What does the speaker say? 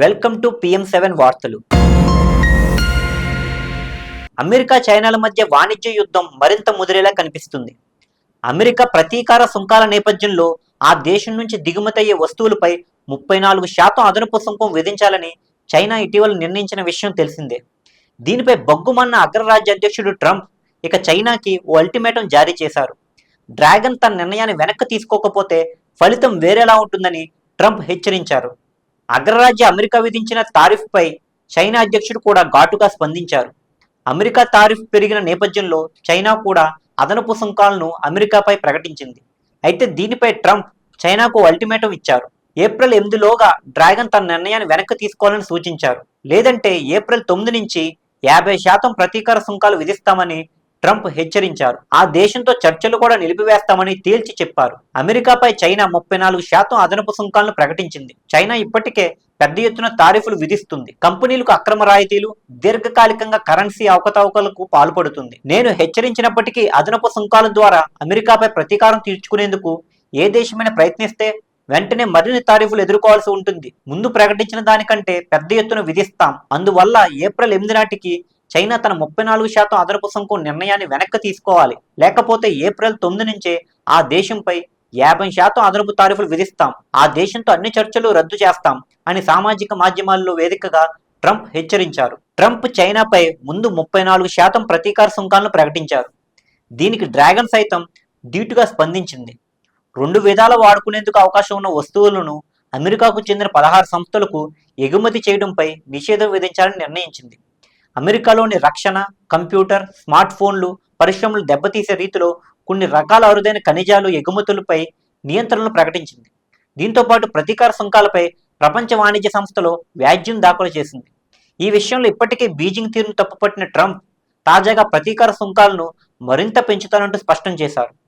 Welcome to PM seven వార్తలు. America చైనాల మధ్య వాణిజ్య యుద్ధం మరింత ముదిరేలా కనిపిస్తుంది. అమెరికా ప్రతీకార సుంకాల నేపథ్యంలో ఆ దేశం నుంచి దిగుమతయ్యే వస్తువులపై ముప్పై నాలుగు శాతం అదనపు సుంకం విధించాలని చైనా ఇటీవల నిర్ణయించిన విషయం తెలిసిందే. దీనిపై బొగ్గుమన్న అగ్రరాజ్య అధ్యక్షుడు ట్రంప్ ఇక చైనాకి ఓ అల్టిమేటం జారీ చేశారు. డ్రాగన్ తన నిర్ణయాన్ని వెనక్కి తీసుకోకపోతే ఫలితం వేరేలా ఉంటుందని ట్రంప్ హెచ్చరించారు. అగ్రరాజ్య అమెరికా విధించిన తారీఫ్పై చైనా అధ్యక్షుడు కూడా ఘాటుగా స్పందించారు. అమెరికా తారిఫ్ పెరిగిన నేపథ్యంలో చైనా కూడా అదనపు సుంకాలను అమెరికాపై ప్రకటించింది. అయితే దీనిపై ట్రంప్ చైనాకు అల్టిమేటం ఇచ్చారు. ఏప్రిల్ ఎనిమిదిలోగా డ్రాగన్ తన నిర్ణయాన్ని వెనక్కి తీసుకోవాలని సూచించారు. లేదంటే ఏప్రిల్ తొమ్మిది నుంచి యాభై శాతం ప్రతీకార సుంకాలు విధిస్తామని ట్రంప్ హెచ్చరించారు. ఆ దేశంతో చర్చలు కూడా నిలిపివేస్తామని తేల్చి చెప్పారు. అమెరికాపై చైనా ముప్పై నాలుగు శాతం అదనపు సుంకాలను ప్రకటించింది. చైనా ఇప్పటికే పెద్ద ఎత్తున తారీఫులు విధిస్తుంది. కంపెనీలకు అక్రమ రాయితీలు దీర్ఘకాలికంగా కరెన్సీ అవకతవకలకు పాల్పడుతుంది. నేను హెచ్చరించినప్పటికీ అదనపు సుంకాల ద్వారా అమెరికాపై ప్రతీకారం తీర్చుకునేందుకు ఏ దేశమైనా ప్రయత్నిస్తే వెంటనే మరిన్ని తారీఫులు ఎదుర్కోవాల్సి ఉంటుంది. ముందు ప్రకటించిన దానికంటే పెద్ద ఎత్తున విధిస్తాం. అందువల్ల ఏప్రిల్ ఎనిమిది నాటికి చైనా తన ముప్పై నాలుగు శాతం అదనపు సుంకం నిర్ణయాన్ని వెనక్కి తీసుకోవాలి. లేకపోతే ఏప్రిల్ తొమ్మిది నుంచే ఆ దేశంపై యాభై శాతం అదనపు తారీఫులు విధిస్తాం. ఆ దేశంతో అన్ని చర్చలు రద్దు చేస్తాం అని సామాజిక మాధ్యమాల్లో వేదికగా ట్రంప్ హెచ్చరించారు. ట్రంప్ చైనాపై ముందు ముప్పై నాలుగు శాతం ప్రతీకార సుంకాలను ప్రకటించారు. దీనికి డ్రాగన్ సైతం ధీటుగా స్పందించింది. రెండు విధాల వాడుకునేందుకు అవకాశం ఉన్న వస్తువులను అమెరికాకు చెందిన పదహారు సంస్థలకు ఎగుమతి చేయడంపై నిషేధం విధించాలని నిర్ణయించింది. అమెరికాలోని రక్షణ కంప్యూటర్ స్మార్ట్ ఫోన్లు పరిశ్రమలు దెబ్బతీసే రీతిలో కొన్ని రకాల అరుదైన ఖనిజాలు ఎగుమతులపై నియంత్రణలు ప్రకటించింది. దీంతో పాటు ప్రతీకార సుంకాలపై ప్రపంచ వాణిజ్య సంస్థలో వ్యాజ్యం దాఖలు చేసింది. ఈ విషయంలో ఇప్పటికే బీజింగ్ తీరును తప్పుపట్టిన ట్రంప్ తాజాగా ప్రతీకార సుంకాలను మరింత పెంచుతానంటూ స్పష్టం చేశారు.